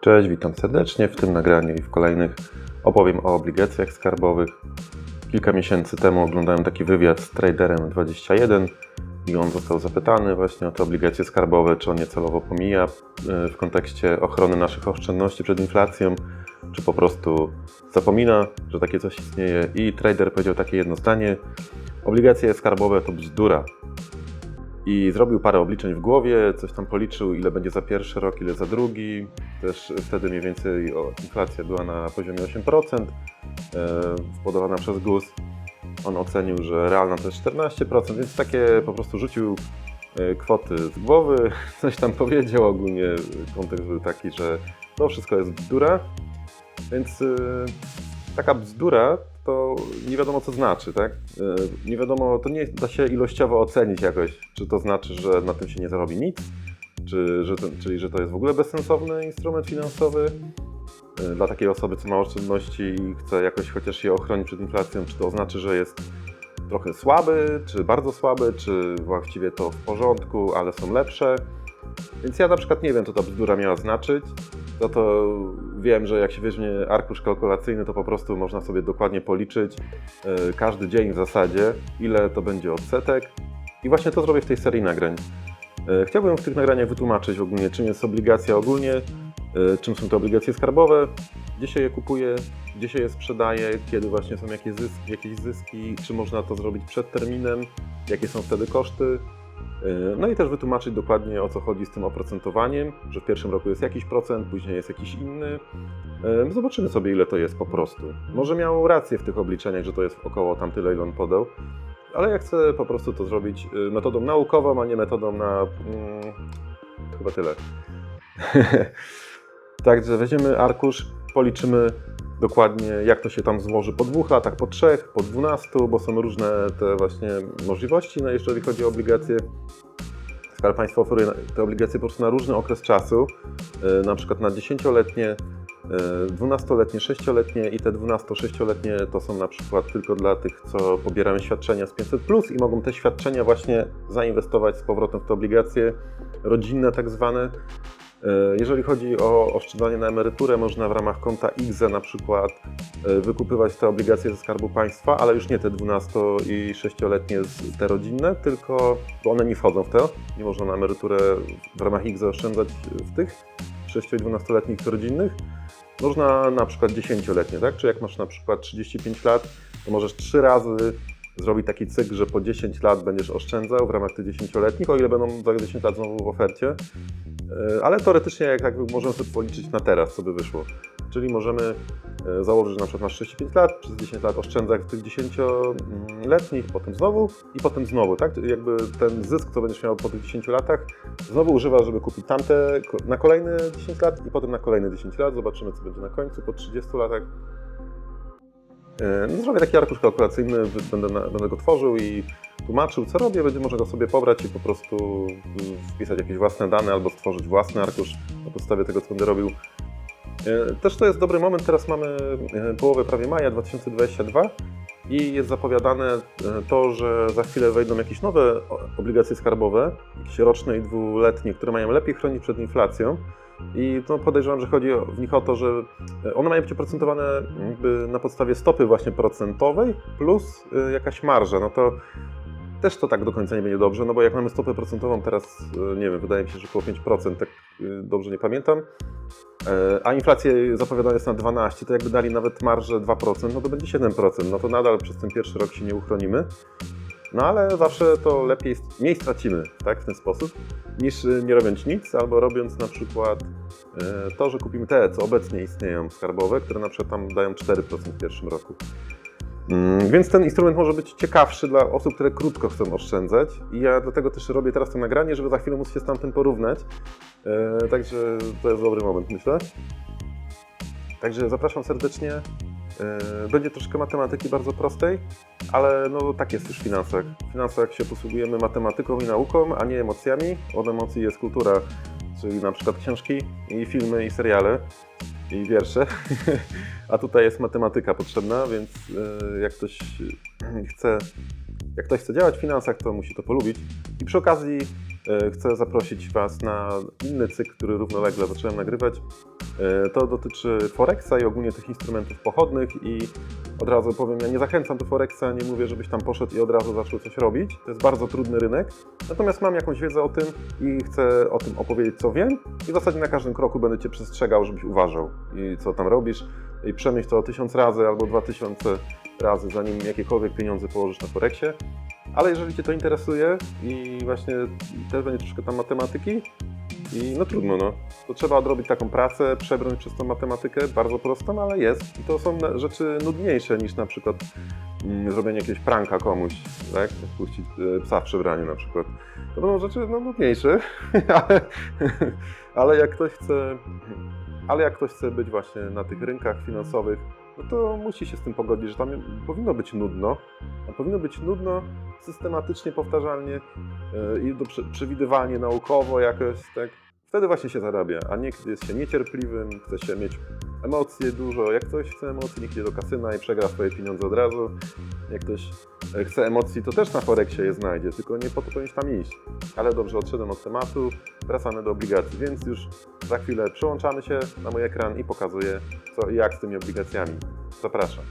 Cześć, witam serdecznie. W tym nagraniu i w kolejnych opowiem o obligacjach skarbowych. Kilka miesięcy temu oglądałem taki wywiad z traderem 21 i on został zapytany właśnie o te obligacje skarbowe, czy on je celowo pomija e, w kontekście ochrony naszych oszczędności przed inflacją, czy po prostu zapomina, że takie coś istnieje. I trader powiedział takie jedno zdanie: Obligacje skarbowe to bzdura. I zrobił parę obliczeń w głowie, coś tam policzył, ile będzie za pierwszy rok, ile za drugi. Też wtedy mniej więcej o, inflacja była na poziomie 8%, e, wbudowana przez GUS. On ocenił, że realna to jest 14%, więc takie po prostu rzucił e, kwoty z głowy, coś tam powiedział. Ogólnie kontekst był taki, że to wszystko jest bzdura. Więc e, taka bzdura to nie wiadomo co znaczy, tak? E, Nie wiadomo, to nie da się ilościowo ocenić jakoś, czy to znaczy, że na tym się nie zarobi nic, czy, że to, czyli że to jest w ogóle bezsensowny instrument finansowy e, dla takiej osoby, co ma oszczędności i chce jakoś chociaż je ochronić przed inflacją, czy to oznacza, że jest trochę słaby, czy bardzo słaby, czy właściwie to w porządku, ale są lepsze. Więc ja na przykład nie wiem, co ta bzdura miała znaczyć. Za to wiem, że jak się weźmie arkusz kalkulacyjny, to po prostu można sobie dokładnie policzyć e, każdy dzień w zasadzie, ile to będzie odsetek. I właśnie to zrobię w tej serii nagrań. E, Chciałbym w tych nagraniach wytłumaczyć ogólnie, czym jest obligacja ogólnie, e, czym są te obligacje skarbowe, gdzie się je kupuje, gdzie się je sprzedaje, kiedy właśnie są jakieś zyski, jakieś zyski, czy można to zrobić przed terminem, jakie są wtedy koszty. Yy, No i też wytłumaczyć dokładnie o co chodzi z tym oprocentowaniem, że w pierwszym roku jest jakiś procent, później jest jakiś inny. Yy, Zobaczymy sobie ile to jest po prostu. Może miał rację w tych obliczeniach, że to jest około tam tyle ile on podał, ale ja chcę po prostu to zrobić yy, metodą naukową, a nie metodą na... Mm, chyba tyle. Także weźmiemy arkusz, policzymy dokładnie jak to się tam złoży po dwóch latach, po trzech, po dwunastu, bo są różne te właśnie możliwości, no jeżeli chodzi o obligacje. Skarb Państwa oferuje te obligacje po prostu na różny okres czasu, yy, na przykład na dziesięcioletnie, yy, dwunastoletnie, sześcioletnie i te 12-6-letnie to są na przykład tylko dla tych, co pobierają świadczenia z 500 plus i mogą te świadczenia właśnie zainwestować z powrotem w te obligacje rodzinne tak zwane. E, Jeżeli chodzi o oszczędzanie na emeryturę, można w ramach konta IGZE na przykład e, wykupywać te obligacje ze Skarbu Państwa, ale już nie te 12 i 6-letnie, z- te rodzinne, tylko bo one nie wchodzą w to. Nie można na emeryturę w ramach IGZE oszczędzać w tych 6 i 12-letnich rodzinnych. Można na przykład 10-letnie, tak? Czy jak masz na przykład 35 lat, to możesz trzy razy zrobić taki cykl, że po 10 lat będziesz oszczędzał w ramach tych 10-letnich, o ile będą za 10 lat znowu w ofercie. E, Ale teoretycznie jak, możemy sobie policzyć na teraz, co by wyszło. Czyli możemy e, założyć, że na przykład masz 35 lat, przez 10 lat oszczędzać tych 10-letnich, potem znowu i potem znowu, tak? Jakby ten zysk, co będziesz miał po tych 10 latach, znowu używasz, żeby kupić tamte na kolejne 10 lat i potem na kolejne 10 lat. Zobaczymy, co będzie na końcu po 30 latach. E, No, zrobię taki arkusz kalkulacyjny, będę, będę go tworzył i tłumaczył, co robię. Będzie można go sobie pobrać i po prostu y, wpisać jakieś własne dane albo stworzyć własny arkusz na podstawie tego, co będę robił. E, Też to jest dobry moment. Teraz mamy e, połowę prawie maja 2022 i jest zapowiadane e, to, że za chwilę wejdą jakieś nowe obligacje skarbowe, jakieś roczne i dwuletnie, które mają lepiej chronić przed inflacją. I no podejrzewam, że chodzi w nich o to, że one mają być oprocentowane na podstawie stopy właśnie procentowej plus jakaś marża. No to też to tak do końca nie będzie dobrze, no bo jak mamy stopę procentową teraz, y, nie wiem, wydaje mi się, że około 5%, tak y, dobrze nie pamiętam, e, a inflacja zapowiadana jest na 12%, to jakby dali nawet marżę 2%, no to będzie 7%, no to nadal przez ten pierwszy rok się nie uchronimy. No ale zawsze to lepiej, mniej stracimy, tak, w ten sposób, niż nie robiąc nic, albo robiąc na przykład e, to, że kupimy te, co obecnie istnieją skarbowe, które na przykład tam dają 4% w pierwszym roku. Mm, Więc ten instrument może być ciekawszy dla osób, które krótko chcą oszczędzać. I ja dlatego też robię teraz to nagranie, żeby za chwilę móc się z tamtym porównać. E, Także to jest dobry moment, myślę. Także zapraszam serdecznie. E, Będzie troszkę matematyki bardzo prostej, ale no tak jest już w finansach. W finansach się posługujemy matematyką i nauką, a nie emocjami. Od emocji jest kultura, czyli na przykład książki i filmy i seriale i wiersze. A tutaj jest matematyka potrzebna, więc e, jak ktoś e, chce, jak ktoś chce działać w finansach, to musi to polubić. I przy okazji chcę zaprosić Was na inny cykl, który równolegle zacząłem nagrywać. E, To dotyczy Forexa i ogólnie tych instrumentów pochodnych i od razu powiem, ja nie zachęcam do Forexa, nie mówię, żebyś tam poszedł i od razu zaczął coś robić. To jest bardzo trudny rynek. Natomiast mam jakąś wiedzę o tym i chcę o tym opowiedzieć, co wiem. I w zasadzie na każdym kroku będę Cię przestrzegał, żebyś uważał i co tam robisz. I przemyśl to tysiąc razy albo dwa tysiące razy, zanim jakiekolwiek pieniądze położysz na Forexie. Ale jeżeli Cię to interesuje i właśnie też będzie troszkę tam matematyki, i no trudno, no. To trzeba odrobić taką pracę, przebrnąć przez tą matematykę, bardzo prostą, ale jest. I to są rzeczy nudniejsze niż na przykład mm, zrobienie jakiegoś pranka komuś, tak? Puścić e, psa w przebraniu na przykład. To będą rzeczy no, nudniejsze, ale, ale jak ktoś chce... Ale jak ktoś chce być właśnie na tych rynkach finansowych, no to musi się z tym pogodzić, że tam powinno być nudno. A powinno być nudno, systematycznie, powtarzalnie yy, i przewidywalnie naukowo jakoś, tak. Wtedy właśnie się zarabia, a nie kiedy jest się niecierpliwym, chce się mieć emocje dużo. Jak ktoś chce emocji, niech idzie do kasyna i przegra swoje pieniądze od razu. Jak ktoś e, chce emocji, to też na Forexie je znajdzie, tylko nie po to powinieneś tam iść. Ale dobrze, odszedłem od tematu, wracamy do obligacji, więc już za chwilę przyłączamy się na mój ekran i pokazuję co i jak z tymi obligacjami. Zapraszam.